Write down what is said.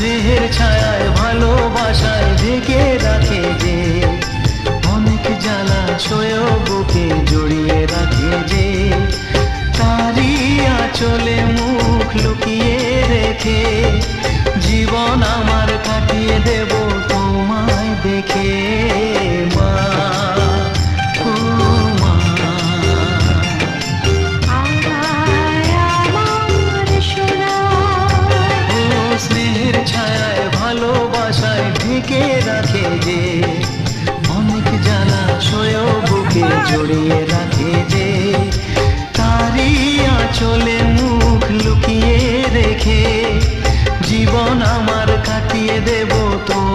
স্নেহের ছায়ায়, ভালোবাসায় ঢেকে রাখে যে। অনেক জ্বালা সয়েও বুকে জড়িয়ে রাখে যে। তারি আঁচলে মুখ লুকিয়ে রেখে। জীবন আমার কাটিয়ে দেব, তোমায় দেখে মা। ঢেকে রাখে যে, অনেক জ্বালা সয়েও বুকে জড়িয়ে রাখে যে তারি আঁচলে মুখ লুকিয়ে রেখে, জীবন আমার কাটিয়ে দেব দেখে